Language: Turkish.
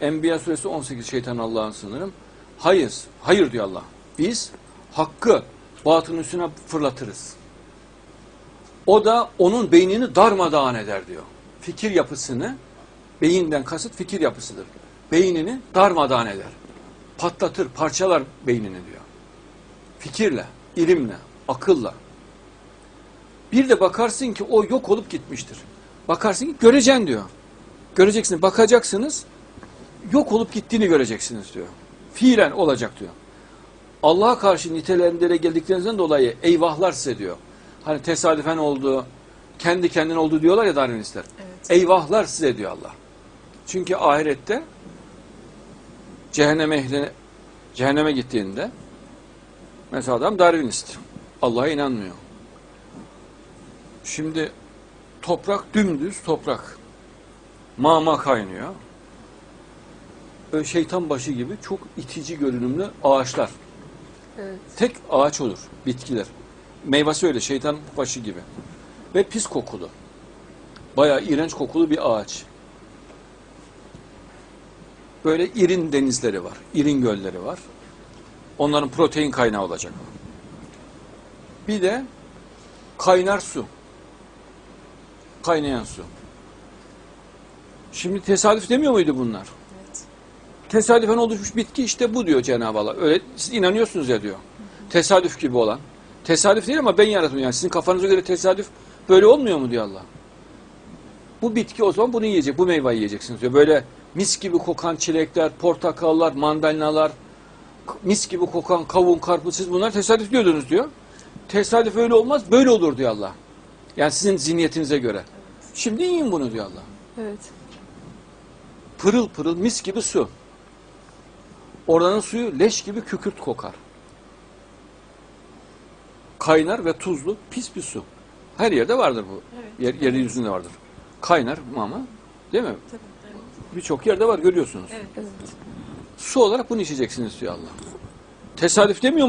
Enbiya suresi 18 şeytan Allah'ın sınırım. Hayır, hayır diyor Allah. Biz hakkı batının üstüne fırlatırız. O da onun beynini darmadağın eder diyor. Fikir yapısını, beyinden kasıt fikir yapısıdır. Beynini darmadağın eder. Patlatır, parçalar beynini diyor. Fikirle, ilimle, akılla. Bir de bakarsın ki o yok olup gitmiştir. Bakarsın ki göreceksin diyor. Göreceksiniz, bakacaksınız, yok olup gittiğini göreceksiniz diyor. Fiilen olacak diyor. Allah'a karşı nitelendire geldiklerinizden dolayı eyvahlar size diyor. Hani tesadüfen oldu, kendi kendine oldu diyorlar ya Darwinistler. Evet. Eyvahlar size diyor Allah. Çünkü ahirette cehenneme ehline, cehenneme gittiğinde mesela adam Darwinist. Allah'a inanmıyor. Şimdi toprak dümdüz toprak. Mama kaynıyor. Şeytan başı gibi çok itici görünümlü ağaçlar. Evet. Tek ağaç olur, bitkiler. Meyvesi öyle, şeytan başı gibi. Ve pis kokulu. Bayağı iğrenç kokulu bir ağaç. Böyle irin denizleri var, irin gölleri var. Onların protein kaynağı olacak. Bir de kaynar su. Kaynayan su. Şimdi tesadüf demiyor muydu bunlar? Tesadüfen oluşmuş bitki işte bu diyor Cenab-ı Allah. Öyle siz inanıyorsunuz ya diyor. Tesadüf gibi olan. Tesadüf değil ama ben yarattım yani. Sizin kafanıza göre tesadüf böyle olmuyor mu diyor Allah. Bu bitki o zaman bunu yiyecek, bu meyveyi yiyeceksiniz diyor. Böyle mis gibi kokan çilekler, portakallar, mandalinalar, mis gibi kokan kavun, karpuz siz bunlar tesadüf diyordunuz diyor. Tesadüf öyle olmaz, böyle olur diyor Allah. Yani sizin zihniyetinize göre. Şimdi yiyin bunu diyor Allah. Evet. Pırıl pırıl mis gibi su. Oranın suyu leş gibi kükürt kokar. Kaynar ve tuzlu pis bir su. Her yerde vardır bu. Evet. Yer, yeryüzünde vardır. Kaynar ama değil mi? Tabii. Evet. Birçok yerde var görüyorsunuz. Evet. Su olarak bunu içeceksiniz diyor Allah. Tesadüf demiyor mu